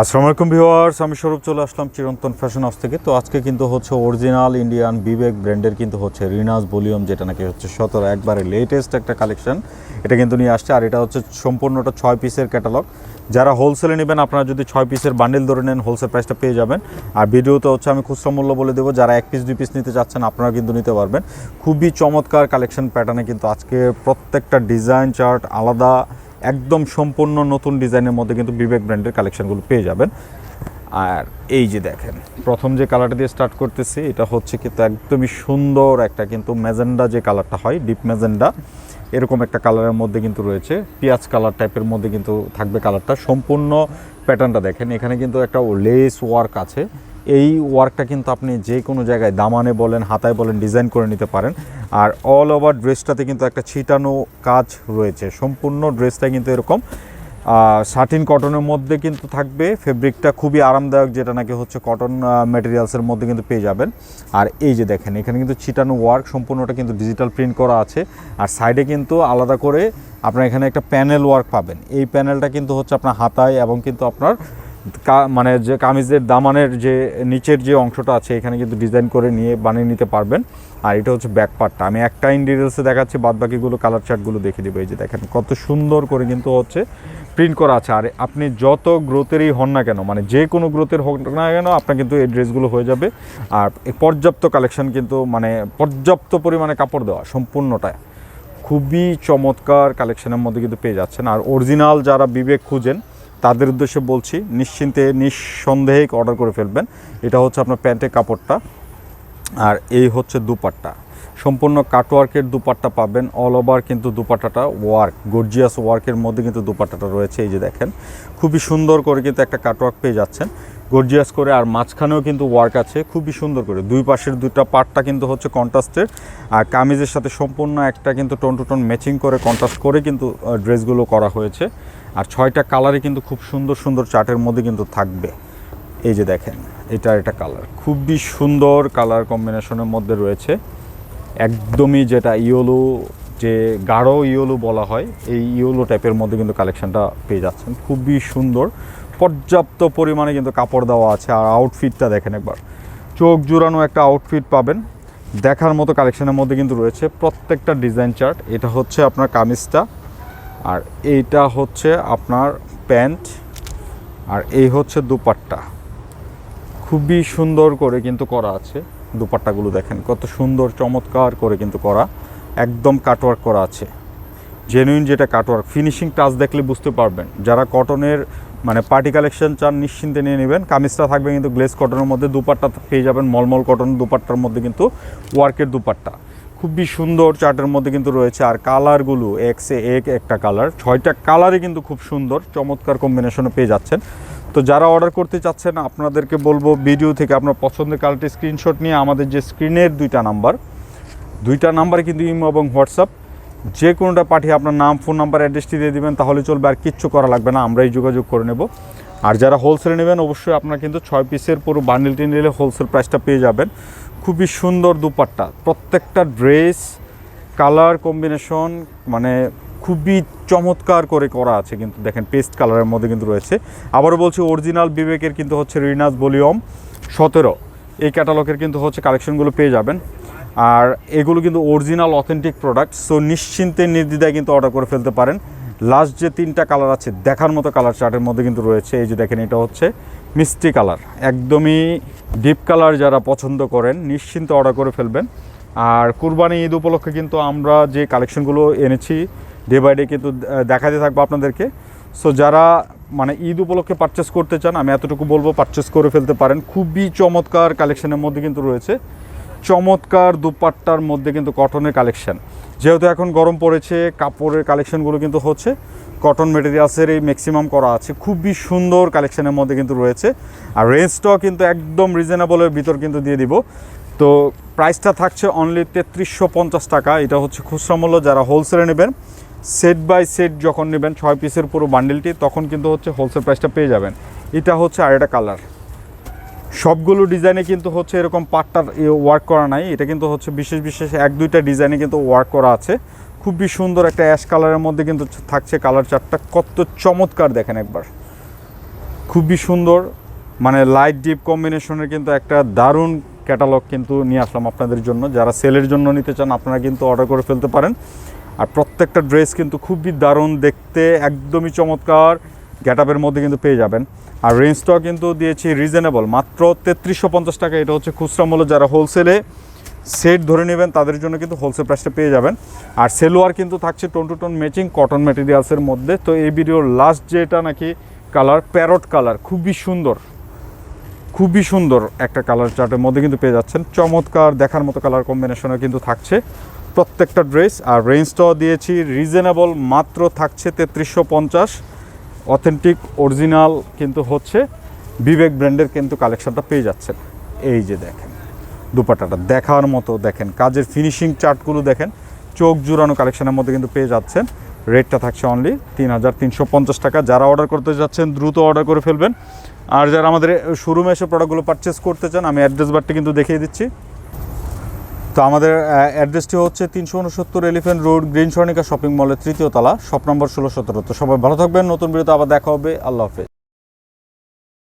আসসালামু আলাইকুম ভিউয়ার্স, আমি স্বরূপ চলে আসলাম চিরন্তন ফ্যাশন হাউস থেকে। তো আজকে কিন্তু হচ্ছে অরিজিনাল ইন্ডিয়ান বিবেক ব্র্যান্ডের কিন্তু হচ্ছে রিনাস ভলিউম, যেটা নাকি হচ্ছে সতেরো, একবারে লেটেস্ট একটা কালেকশন এটা কিন্তু নিয়ে আসছে, আর এটা হচ্ছে সম্পূর্ণটা ছয় পিসের ক্যাটালগ যারা হোলসেলে নেবেন, আপনারা যদি ছয় পিসের বান্ডেল ধরে নেন হোলসেল প্রাইসটা পেয়ে যাবেন। আর ভিডিওতে হচ্ছে আমি খুচরা মূল্য বলে দেবো, যারা এক পিস দুই পিস নিতে চাচ্ছেন, আপনারা কিন্তু নিতে পারবেন। খুবই চমৎকার কালেকশন প্যাটার্নে কিন্তু আজকে প্রত্যেকটা ডিজাইন চার্ট আলাদা। একদম সম্পূর্ণ নতুন ডিজাইনের মধ্যে কিন্তু বিবেক ব্র্যান্ডের কালেকশনগুলো পেয়ে যাবেন। আর এই যে দেখেন, প্রথম যে কালারটা দিয়ে স্টার্ট করতেছি, এটা হচ্ছে কিন্তু একদমই সুন্দর একটা কিন্তু ম্যাজেন্ডা যে কালারটা হয় ডিপ ম্যাজেন্ডা, এরকম একটা কালারের মধ্যে কিন্তু রয়েছে। পেঁয়াজ কালার টাইপের মধ্যে কিন্তু থাকবে কালারটা। সম্পূর্ণ প্যাটার্নটা দেখেন, এখানে কিন্তু একটা লেস ওয়ার্ক আছে। এই ওয়ার্কটা কিন্তু আপনি যে কোনো জায়গায় দামানে বলেন, হাতায় বলেন ডিজাইন করে নিতে পারেন। আর অল ওভার ড্রেসটাতে কিন্তু একটা ছিটানো কাজ রয়েছে। সম্পূর্ণ ড্রেসটা কিন্তু এরকম। শার্টিন কটনের মধ্যে কিন্তু থাকবে। ফেব্রিকটা খুবই আরামদায়ক, যেটা নাকি হচ্ছে কটন ম্যাটেরিয়ালসের মধ্যে কিন্তু পেয়ে যাবেন। আর এই যে দেখেন, এখানে কিন্তু ছিটানো ওয়ার্ক সম্পূর্ণটা কিন্তু ডিজিটাল প্রিন্ট করা আছে। আর সাইডে কিন্তু আলাদা করে আপনার এখানে একটা প্যানেল ওয়ার্ক পাবেন। এই প্যানেলটা কিন্তু হচ্ছে আপনার হাতায় এবং কিন্তু আপনার মানে যে কামিজের দামানের যে, নিচের যে অংশটা আছে, এখানে কিন্তু ডিজাইন করে নিয়ে বানিয়ে নিতে পারবেন। আর এটা হচ্ছে ব্যাক পার্টটা আমি একটা ইন ডিটেলসে দেখাচ্ছি বাদ বাকিগুলো কালার চার্টগুলো দেখে দেবো। এই যে দেখেন, কত সুন্দর করে কিন্তু হচ্ছে প্রিন্ট করা আছে। আর আপনি যত গ্রোথেরই হন না কেন মানে যে কোনো গ্রোথের হোক না কেন, আপনার কিন্তু এই ড্রেসগুলো হয়ে যাবে। আর পর্যাপ্ত কালেকশন কিন্তু মানে পর্যাপ্ত পরিমাণে কাপড় দেওয়া সম্পূর্ণটা। খুবই চমৎকার কালেকশনের মধ্যে কিন্তু পেয়ে যাচ্ছেন। আর অরিজিনাল যারা বিবেক খুঁজেন তাদের উদ্দেশ্যে বলছি, নিশ্চিন্তে, নিঃসন্দেহে অর্ডার করে ফেলবেন। এটা হচ্ছে আপনার প্যান্টের কাপড়টা। আর এই হচ্ছে দুপাট্টা। সম্পূর্ণ কাটওয়ার্কের দুপাট্টা পাবেন অল ওভার কিন্তু দুপাট্টাটা ওয়ার্ক গর্জিয়াস ওয়ার্কের মধ্যে কিন্তু দুপাট্টাটা রয়েছে, এই যে দেখেন। খুবই সুন্দর করে কিন্তু একটা কাটওয়ার্ক পেয়ে যাচ্ছেন। গর্জিয়াস করে আর মাঝখানেও কিন্তু ওয়ার্ক আছে, খুবই সুন্দর করে। দুই পাশের দুইটা পার্টটা কিন্তু হচ্ছে কন্ট্রাস্টের আর কামিজের সাথে সম্পূর্ণ একটা কিন্তু টোন টু টোন ম্যাচিং করে কন্ট্রাস্ট করে কিন্তু ড্রেসগুলো করা হয়েছে। আর ছয়টা কালারই কিন্তু খুব সুন্দর সুন্দর চার্টের মধ্যে কিন্তু থাকবে। এই যে দেখেন এটা এটা কালার খুবই সুন্দর কালার কম্বিনেশনের মধ্যে রয়েছে। একদমই যেটা ইয়োলো, যে গাঢ় ইয়োলো বলা হয়, এই ইয়োলো টাইপের মধ্যে কিন্তু কালেকশনটা পেয়ে যাচ্ছেন। খুবই সুন্দর। পর্যাপ্ত পরিমাণে কিন্তু কাপড় দেওয়া আছে। আর আউটফিটটা দেখেন একবার। চোখ জুড়ানো একটা আউটফিট পাবেন। দেখার মতো কালেকশনের মধ্যে কিন্তু রয়েছে প্রত্যেকটা ডিজাইন চার্ট এটা হচ্ছে আপনার কামিজটা। আর এইটা হচ্ছে আপনার প্যান্ট। আর এই হচ্ছে দুপাট্টা। খুবই সুন্দর করে কিন্তু করা আছে। দুপাট্টাগুলো দেখেন, কত সুন্দর, চমৎকার করে কিন্তু করা, একদম কাটওয়ার্ক করা আছে। জেনুইন যেটা কাটওয়ার্ক ফিনিশিং টাচ দেখলে বুঝতে পারবেন। যারা কটনের মানে পার্টি কালেকশন চান, নিশ্চিন্তে নিয়ে নেবেন। কামিজটা থাকবে কিন্তু গ্লেস কটনের মধ্যে, দুপাট্টা পেয়ে যাবেন। মলমল কটন দুপাট্টার মধ্যে কিন্তু ওয়ার্কের দুপাট্টা। খুবই সুন্দর চার্টের মধ্যে কিন্তু রয়েছে। আর কালারগুলো এক্সে এক একটা কালার ছয়টা কালারই কিন্তু খুব সুন্দর, চমৎকার কম্বিনেশনে পেয়ে যাচ্ছেন। তো যারা অর্ডার করতে চাচ্ছেন, আপনাদেরকে বলব ভিডিও থেকে আপনার পছন্দের কালারটি স্ক্রিনশট নিয়ে আমাদের যে স্ক্রিনের দুইটা নাম্বার দুইটা নাম্বারে কিন্তু ইমো এবং হোয়াটসঅ্যাপ। যে কোনোটা পাঠিয়ে আপনার নাম ফোন নাম্বার অ্যাড্রেসটি দিয়ে দিবেন, তাহলে চলবে আর কিচ্ছু করা লাগবে না, আমরাই যোগাযোগ করে নেব। আর যারা হোলসেলে নেবেন, অবশ্যই আপনার কিন্তু ছয় পিসের পুরো বান্ডিলটি নিলে হোলসেল প্রাইসটা পেয়ে যাবেন। খুবই সুন্দর দুপাট্টা, প্রত্যেকটা ড্রেস কালার কম্বিনেশন মানে খুবই চমৎকার করে করা আছে কিন্তু দেখেন পেস্ট কালারের মধ্যে কিন্তু রয়েছে। আবারও বলছি অরিজিনাল বিবেকের কিন্তু হচ্ছে রিনাস ভলিউম সতেরো। এই ক্যাটালগের কিন্তু হচ্ছে কালেকশনগুলো পেয়ে যাবেন। আর এগুলো কিন্তু অরিজিনাল অথেন্টিক প্রোডাক্ট সো নিশ্চিন্তে নির্দ্বিধায় কিন্তু অর্ডার করে ফেলতে পারেন। লাস্ট যে তিনটা কালার আছে, দেখার মতো কালার চার্টের মধ্যে কিন্তু রয়েছে। এই যে দেখেন, এটা হচ্ছে মিষ্টি কালার একদমই ডিপ কালার যারা পছন্দ করেন, নিশ্চিন্তে অর্ডার করে ফেলবেন। আর কুরবানি ঈদ উপলক্ষে কিন্তু আমরা যে কালেকশনগুলো এনেছি ডে বাই ডে কিন্তু দেখাতে থাকব আপনাদেরকে। সো যারা মানে ঈদ উপলক্ষে পারচেস করতে চান, আমি এতটুকু বলব পারচেস করে ফেলতে পারেন। খুবই চমৎকার কালেকশনের মধ্যে কিন্তু রয়েছে। চমৎকার দুপাট্টার মধ্যে কিন্তু কটনের কালেকশন যেহেতু এখন গরম পড়েছে, কাপড়ের কালেকশানগুলো কিন্তু হচ্ছে। কটন মেটেরিয়ালসের এই ম্যাক্সিমাম করা আছে। খুবই সুন্দর কালেকশানের মধ্যে কিন্তু রয়েছে। আর রেঞ্জটাও কিন্তু একদম রিজনেবলের ভিতর কিন্তু দিয়ে দিব। তো প্রাইসটা থাকছে অনলি তেত্রিশশো পঞ্চাশ টাকা। এটা হচ্ছে খুচরা মূল্য। যারা হোলসেলে নেবেন সেট বাই সেট যখন নেবেন, ছয় পিসের পুরো বান্ডেলটি তখন কিন্তু হচ্ছে হোলসেল প্রাইসটা পেয়ে যাবেন। এটা হচ্ছে আর একটা কালার সবগুলো ডিজাইনে কিন্তু হচ্ছে এরকম পাটটার ওয়ার্ক করা নাই। এটা কিন্তু হচ্ছে বিশেষ বিশেষ এক, দুইটা ডিজাইনে কিন্তু ওয়ার্ক করা আছে। খুবই সুন্দর একটা অ্যাশ কালারের মধ্যে কিন্তু থাকছে কালার চারটা কত চমৎকার দেখেন একবার। খুবই সুন্দর। মানে লাইট ডিপ কম্বিনেশনের কিন্তু একটা দারুণ ক্যাটালগ কিন্তু নিয়ে আসলাম আপনাদের জন্য। যারা সেলের জন্য নিতে চান, আপনারা কিন্তু অর্ডার করে ফেলতে পারেন। আর প্রত্যেকটা ড্রেস কিন্তু খুবই দারুণ দেখতে, একদমই চমৎকার। গ্যাটাপের মধ্যে কিন্তু পেয়ে যাবেন। আর রেঞ্জটাও কিন্তু দিয়েছি রিজনেবল মাত্র তেত্রিশশো পঞ্চাশ টাকা। এটা হচ্ছে খুচরা মূল্য যারা হোলসেলে সেট ধরে নেবেন, তাদের জন্য কিন্তু হোলসেল প্রাইসটা পেয়ে যাবেন। আর সেলোয়ার কিন্তু থাকছে tone to tone matching cotton ম্যাটেরিয়ালসের মধ্যে। তো এই ভিডিওর লাস্ট যেটা নাকি কালার প্যারট কালার খুবই সুন্দর। খুবই সুন্দর একটা কালার চার্টের মধ্যে কিন্তু পেয়ে যাচ্ছেন। চমৎকার দেখার মতো কালার কম্বিনেশনে কিন্তু থাকছে। প্রত্যেকটা ড্রেস আর রেঞ্জটাও দিয়েছি। রিজনেবল মাত্র থাকছে তেত্রিশশো পঞ্চাশ। অথেন্টিক, অরিজিনাল কিন্তু হচ্ছে। বিবেক ব্র্যান্ডের কিন্তু কালেকশনটা পেয়ে যাচ্ছেন। এই যে দেখেন দুপাটাটা দেখার মতো দেখেন। কাজের ফিনিশিং চার্টগুলো দেখেন। চোখ জুড়ানো কালেকশনের মধ্যে কিন্তু পেয়ে যাচ্ছেন। রেটটা থাকছে অনলি তিন হাজার তিনশো পঞ্চাশ টাকা। যারা অর্ডার করতে যাচ্ছেন, দ্রুত অর্ডার করে ফেলবেন। আর যারা আমাদের শোরুমে এসে প্রোডাক্টগুলো পারচেস করতে চান, আমি অ্যাড্রেস বারটি কিন্তু দেখিয়ে দিচ্ছি। তো আমাদের অ্যাড্রেসটি হচ্ছে তিনশো উনসত্তর elephant road, green Swarnika shopping মলের তৃতীয় তলা, শপ নম্বর ষোলো সতেরো। তো সবাই ভালো থাকবেন, নতুন বিরতি আবার দেখা হবে। আল্লাহ হাফেজ।